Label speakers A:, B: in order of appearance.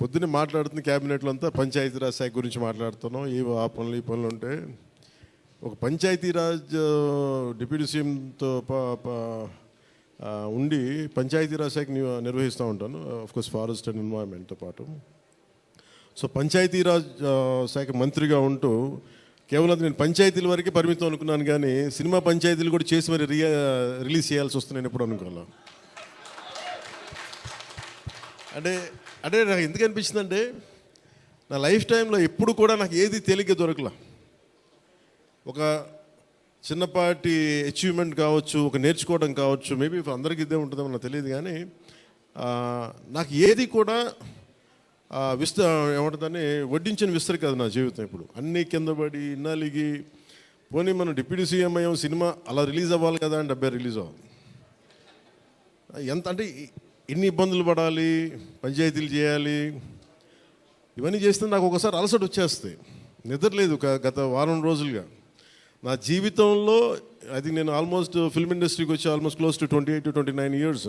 A: పొద్దున్నే మాట్లాడుతున్న క్యాబినెట్లో అంతా పంచాయతీరాజ్ శాఖ గురించి మాట్లాడుతున్నాం. ఈ ఆ పనులు ఈ పనులు ఉంటే ఒక పంచాయతీరాజ్ డిప్యూటీ సీఎంతో ఉండి పంచాయతీరాజ్ శాఖ నిర్వహిస్తూ ఉంటాను. కోర్స్ ఫారెస్ట్ అండ్ ఎన్వైర్న్మెంట్తో పాటు. సో పంచాయతీరాజ్ శాఖ మంత్రిగా ఉంటూ కేవలం నేను పంచాయతీల వరకే పరిమితం అనుకున్నాను కానీ సినిమా పంచాయతీలు కూడా చేసి మరి రియా రిలీజ్ చేయాల్సి వస్తుంది నేను ఎప్పుడు అనుకోవాలా? అంటే అంటే నాకు ఎందుకు అనిపించిందంటే నా లైఫ్ టైంలో ఎప్పుడు కూడా నాకు ఏది తేలిక దొరకలా. ఒక చిన్నపాటి అచీవ్మెంట్ కావచ్చు ఒక నేర్చుకోవడం కావచ్చు మేబీ అందరికీ ఇదే ఉంటుందేమో నాకు తెలియదు కానీ నాకు ఏది కూడా విస్త ఏమంటుందని వడ్డించిన విస్తరి కాదు నా జీవితం ఇప్పుడు. అన్నీ కింద పడి ఇన్నాలిగి పోనీ మనం డిప్యూటీ సీఎం అయ్యాం సినిమా అలా రిలీజ్ అవ్వాలి కదా అని డెబ్బై రిలీజ్ అవ్వాలి ఎంత అంటే ఎన్ని ఇబ్బందులు పడాలి పంచాయతీలు చేయాలి ఇవన్నీ చేస్తే నాకు ఒకసారి అలసట వచ్చేస్తాయి. నిద్రలేదు గత వారం రోజులుగా. నా జీవితంలో అది నేను ఆల్మోస్ట్ ఫిల్మ్ ఇండస్ట్రీకి వచ్చి almost close to twenty eight to twenty nine years